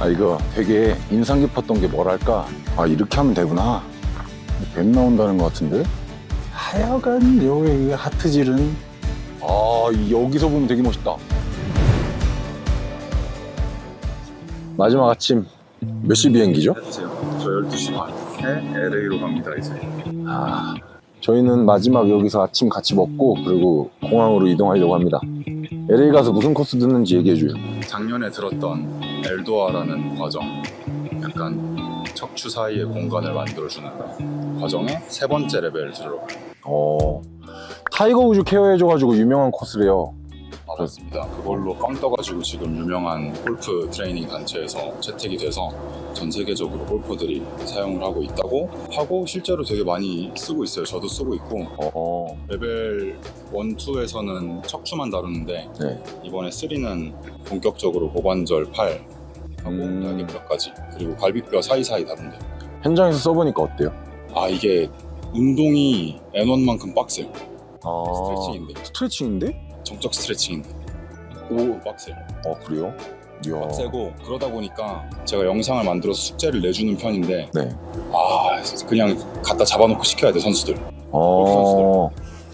아 이거 되게 인상 깊었던 게 뭐랄까? 아 이렇게 하면 되구나. 뱀 나온다는 것 같은데? 하여간 여기 하트질은. 아 여기서 보면 되게 멋있다. 마지막 아침 몇 시 비행기죠? 저 12시. 반에 LA로 갑니다, 이제. 아 저희는 마지막 여기서 아침 같이 먹고 그리고 공항으로 이동하려고 합니다. LA 가서 무슨 코스 듣는지 얘기해줘요. 작년에 들었던 엘도아라는 과정. 약간 척추 사이의 공간을 만들어주는 과정의 세 번째 레벨 들으러 가요. 어 타이거 우즈 케어해줘가지고 유명한 코스래요 맞습니다. 그걸로 빵 떠가지고 지금 유명한 골프 트레이닝 단체에서 채택이 돼서 전 세계적으로 골퍼들이 사용을 하고 있다고 하고 실제로 되게 많이 쓰고 있어요. 저도 쓰고 있고 어, 레벨 1, 2에서는 척추만 다루는데 네. 이번에 3는 본격적으로 고관절, 팔 하고 음. 날개뼈까지 그리고 갈비뼈 사이사이 다룬대. 현장에서 써보니까 어때요? 아 이게 운동이 N1만큼 빡세요. 아, 스트레칭인데 스트레칭인데? 정적 스트레칭인데 오, 오 빡세요. 어 그래요? 이야. 빡세고 그러다 보니까 제가 영상을 만들어서 숙제를 내주는 편인데 네. 아 그냥 갖다 잡아놓고 시켜야 돼 선수들. 어,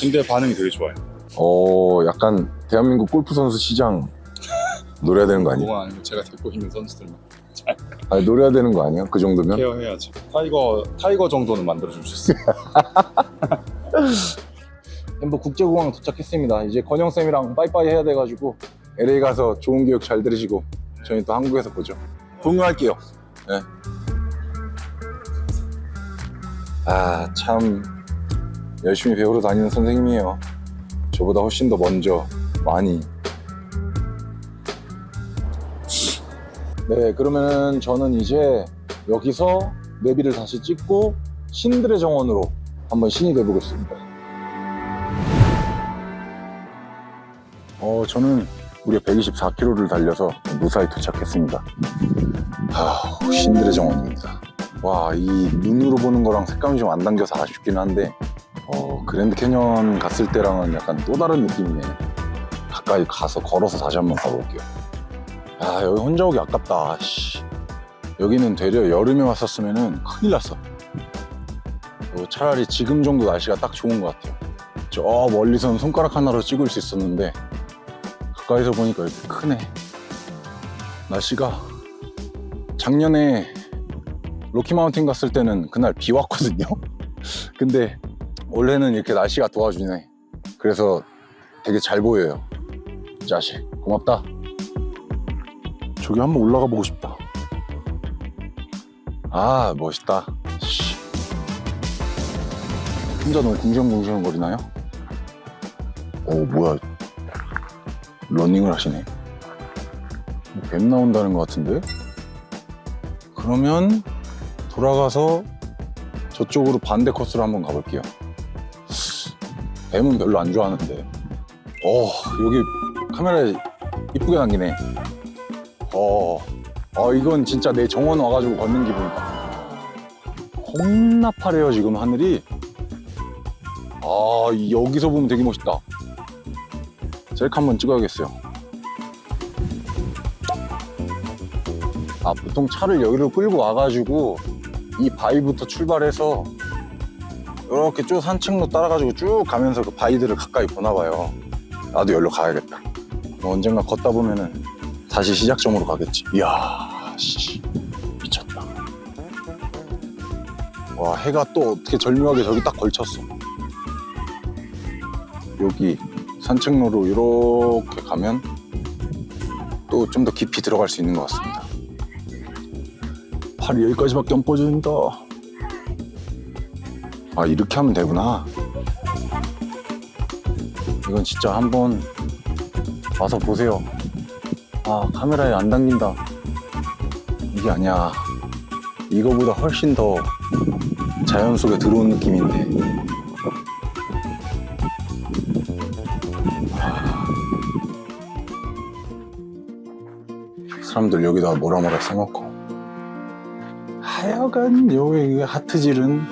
근데 반응이 되게 좋아요. 어, 약간 대한민국 골프 선수 시장 노려야 되는 거 아니에요? 아니고 제가 데리고 있는 선수들만 아니 노려야 되는 거 아니에요? 그 정도면? 케어해야죠. 타이거 타이거 정도는 만들어 주셨어요. 햄버 국제공항 도착했습니다. 이제 건영 쌤이랑 빠이빠이 해야 돼가지고 LA 가서 좋은 교육 잘 들으시고 저희 또 한국에서 보죠. 동요할게요. 네. 아 참 열심히 배우러 다니는 선생님이에요. 저보다 훨씬 더 먼저 많이. 네 그러면은 저는 이제 여기서 내비를 다시 찍고 신들의 정원으로 한번 신이 돼보겠습니다. 어, 저는 우리가 124km를 달려서 무사히 도착했습니다. 아, 신들의 정원입니다. 와, 이 눈으로 보는 거랑 색감이 좀안 당겨서 아쉽긴 한데, 어, 그랜드 캐년 갔을 때랑은 약간 또 다른 느낌이네. 가까이 가서 걸어서 다시 한번 가볼게요. 아, 여기 혼자 오기 아깝다. 씨. 여기는 되려 여름에 왔었으면 큰일 났어. 어, 차라리 지금 정도 날씨가 딱 좋은 것 같아요. 저 멀리선 손가락 하나로 찍을 수 있었는데 가까이서 보니까 이렇게 크네. 날씨가 작년에 로키마운틴 갔을 때는 그날 비 왔거든요. 근데 올해는 이렇게 날씨가 도와주네. 그래서 되게 잘 보여요. 이 자식 고맙다. 저기 한번 올라가 보고 싶다. 아 멋있다. 씨. 혼자 너무 궁시렁궁시렁 거리나요? 오 뭐야 러닝을 하시네. 뱀 나온다는 것 같은데? 그러면 돌아가서 저쪽으로 반대 코스로 한번 가볼게요. 뱀은 별로 안 좋아하는데. 어 여기 카메라에 이쁘게 남기네. 어, 어 이건 진짜 내 정원 와가지고 걷는 기분이다. 겁나 파래요 지금 하늘이? 아 여기서 보면 되게 멋있다 셀카 한번 찍어야겠어요. 아 보통 차를 여기로 끌고 와가지고 이 바위부터 출발해서 이렇게 쭉 산책로 따라가지고 쭉 가면서 그 바위들을 가까이 보나봐요. 나도 여기로 가야겠다. 뭐 언젠가 걷다 보면은 다시 시작점으로 가겠지. 이야 씨 미쳤다. 와 해가 또 어떻게 절묘하게 저기 딱 걸쳤어. 여기 산책로로 이렇게 가면 또 좀 더 깊이 들어갈 수 있는 것 같습니다. 팔이 여기까지밖에 안 뻗어진다. 아 이렇게 하면 되구나. 이건 진짜 한번 와서 보세요. 아 카메라에 안 당긴다. 이게 아니야. 이거보다 훨씬 더 자연 속에 들어온 느낌인데. 사람들 여기다 뭐라 뭐라 써놓고 하여간 여기 하트질은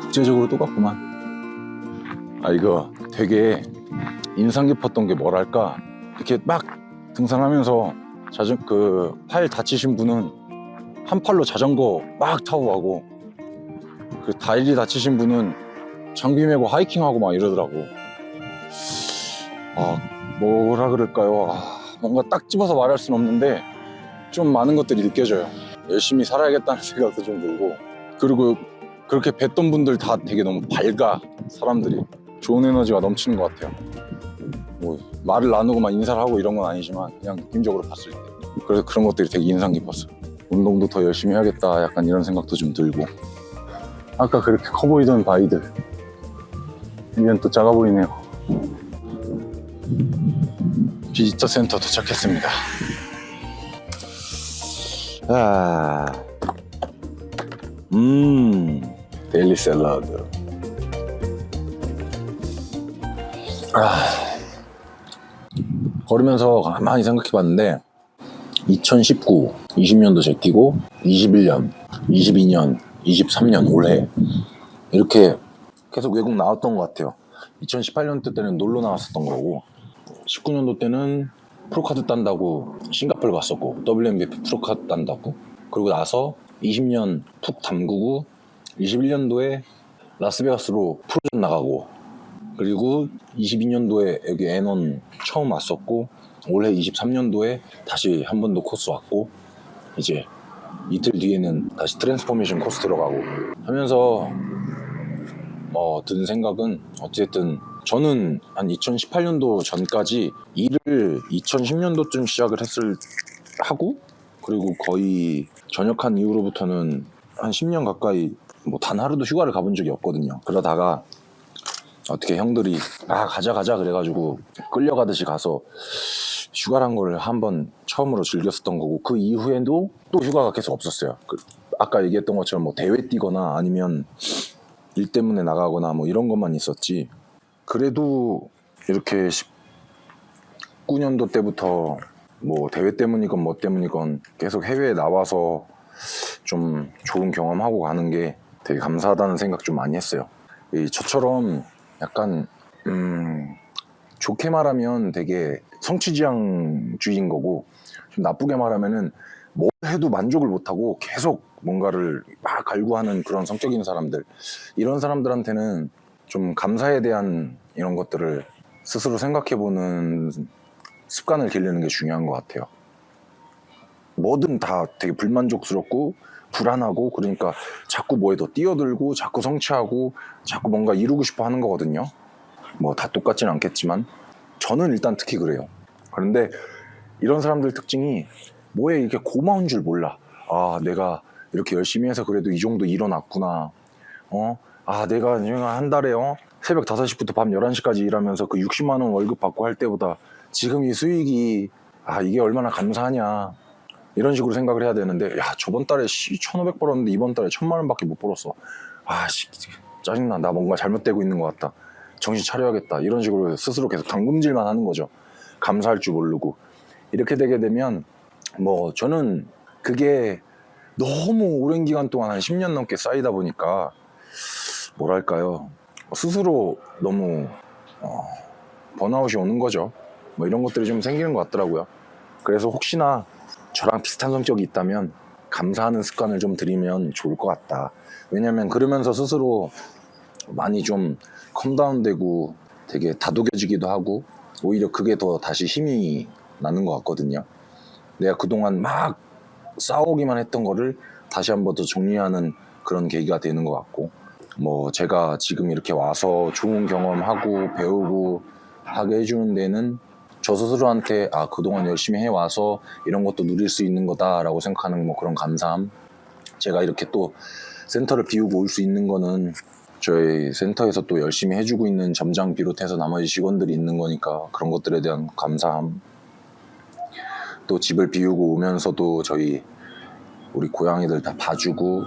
국제적으로 똑같구만 아 이거 되게 인상 깊었던 게 뭐랄까 이렇게 막 등산하면서 자전 그 팔 다치신 분은 한 팔로 자전거 막 타고 가고 그 다리 다치신 분은 장비 메고 하이킹하고 막 이러더라고. 아 뭐라 그럴까요? 아, 뭔가 딱 집어서 말할 수는 없는데 좀 많은 것들이 느껴져요. 열심히 살아야겠다는 생각도 좀 들고 그리고 그렇게 뵀던 분들 다 되게 너무 밝아 사람들이 좋은 에너지가 넘치는 것 같아요. 뭐 말을 나누고 막 인사를 하고 이런 건 아니지만 그냥 느낌적으로 봤을 때 그래서 그런 것들이 되게 인상 깊었어요. 운동도 더 열심히 해야겠다 약간 이런 생각도 좀 들고 아까 그렇게 커 보이던 바위들 이젠 또 작아 보이네요. 비지터 센터 도착했습니다. 아, 음, 데일리 샐러드. 아, 걸으면서 가만히 생각해 봤는데, 2019, 20년도 제끼고, 21년, 22년, 23년, 올해. 이렇게 계속 외국 나왔던 것 같아요. 2018년도 때는 놀러 나왔었던 거고, 19년도 때는 프로카드 딴다고 싱가포르 갔었고 WMBF 프로카드 딴다고. 그리고 나서 20년 푹 담그고 21년도에 라스베가스로 프로전 나가고 그리고 22년도에 여기 N1 처음 왔었고 올해 23년도에 다시 한 번 더 코스 왔고 이제 이틀 뒤에는 다시 트랜스포메이션 코스 들어가고 하면서 어, 든 생각은 어쨌든 저는 한 2018년도 전까지 일을 2010년도쯤 시작을 했을 하고 그리고 거의 전역한 이후로부터는 한 10년 가까이 뭐 단 하루도 휴가를 가본 적이 없거든요. 그러다가 어떻게 형들이 아 가자 가자 그래가지고 끌려가듯이 가서 휴가란 걸 한번 처음으로 즐겼었던 거고 그 이후에도 또 휴가가 계속 없었어요. 그 아까 얘기했던 것처럼 뭐 대회 뛰거나 아니면 일 때문에 나가거나 뭐 이런 것만 있었지. 그래도 이렇게 19년도 때부터 뭐 대회 때문이건 뭐 때문이건 계속 해외에 나와서 좀 좋은 경험하고 가는 게 되게 감사하다는 생각 좀 많이 했어요. 이 저처럼 약간 음 좋게 말하면 되게 성취지향주의인 거고 좀 나쁘게 말하면은 뭘 해도 만족을 못하고 계속 뭔가를 막 갈구하는 그런 성격인 사람들 이런 사람들한테는 좀 감사에 대한 이런 것들을 스스로 생각해보는 습관을 기르는 게 중요한 것 같아요. 뭐든 다 되게 불만족스럽고 불안하고 그러니까 자꾸 뭐에 더 뛰어들고 자꾸 성취하고 자꾸 뭔가 이루고 싶어 하는 거거든요. 뭐 다 똑같진 않겠지만 저는 일단 특히 그래요. 그런데 이런 사람들 특징이 뭐에 이렇게 고마운 줄 몰라. 아, 내가 이렇게 열심히 해서 그래도 이 정도 일어났구나. 어? 아, 내가 지금 한 달에 어? 새벽 5시부터 밤 11시까지 일하면서 그 60만 원 월급 받고 할 때보다 지금 이 수익이 아, 이게 얼마나 감사하냐. 이런 식으로 생각을 해야 되는데 야, 저번 달에 씨1,500 벌었는데 이번 달에 1,000만 원밖에 못 벌었어. 아, 씨. 짜증나. 나 뭔가 잘못되고 있는 것 같다. 정신 차려야겠다. 이런 식으로 스스로 계속 당금질만 하는 거죠. 감사할 줄 모르고. 이렇게 되게 되면 뭐 저는 그게 너무 오랜 기간 동안 한 10년 넘게 쌓이다 보니까 뭐랄까요? 스스로 너무 어, 번아웃이 오는 거죠. 뭐 이런 것들이 좀 생기는 것 같더라고요. 그래서 혹시나 저랑 비슷한 성격이 있다면 감사하는 습관을 좀 들이면 좋을 것 같다. 왜냐면 그러면서 스스로 많이 좀 컴다운되고 되게 다독여지기도 하고 오히려 그게 더 다시 힘이 나는 것 같거든요. 내가 그동안 막 싸우기만 했던 거를 다시 한번 더 정리하는 그런 계기가 되는 것 같고 뭐 제가 지금 이렇게 와서 좋은 경험하고 배우고 하게 해주는 데는 저 스스로한테 아 그동안 열심히 해와서 이런 것도 누릴 수 있는 거다라고 생각하는 뭐 그런 감사함. 제가 이렇게 또 센터를 비우고 올 수 있는 거는 저희 센터에서 또 열심히 해주고 있는 점장 비롯해서 나머지 직원들이 있는 거니까 그런 것들에 대한 감사함. 또 집을 비우고 오면서도 저희 우리 고양이들 다 봐주고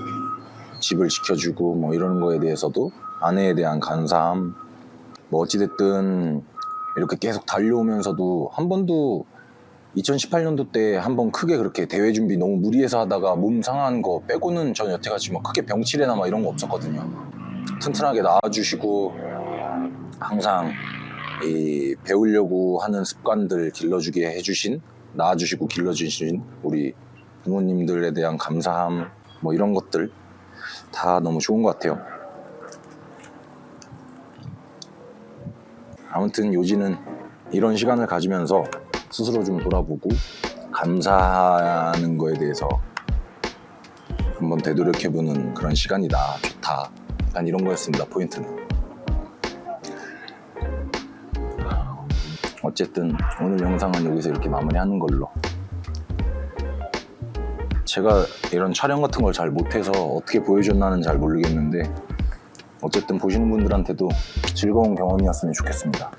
집을 지켜주고 뭐 이러는 거에 대해서도 아내에 대한 감사함 뭐 어찌됐든 이렇게 계속 달려오면서도 한 번도 2018년도 때 한 번 크게 그렇게 대회 준비 너무 무리해서 하다가 몸 상한 거 빼고는 전 여태까지 뭐 크게 병치레나 막 이런 거 없었거든요. 튼튼하게 나와주시고 항상 이 배우려고 하는 습관들 길러주게 해주신 나와주시고 길러주신 우리 부모님들에 대한 감사함 뭐 이런 것들 다 너무 좋은 것 같아요. 아무튼 요지는 이런 시간을 가지면서 스스로 좀 돌아보고 감사하는 거에 대해서 한번 되돌이켜보는 그런 시간이다. 좋다. 약간 이런 거였습니다. 포인트는. 어쨌든 오늘 영상은 여기서 이렇게 마무리하는 걸로. 제가 이런 촬영 같은 걸 잘 못해서 어떻게 보여줬나는 잘 모르겠는데 어쨌든 보시는 분들한테도 즐거운 경험이었으면 좋겠습니다.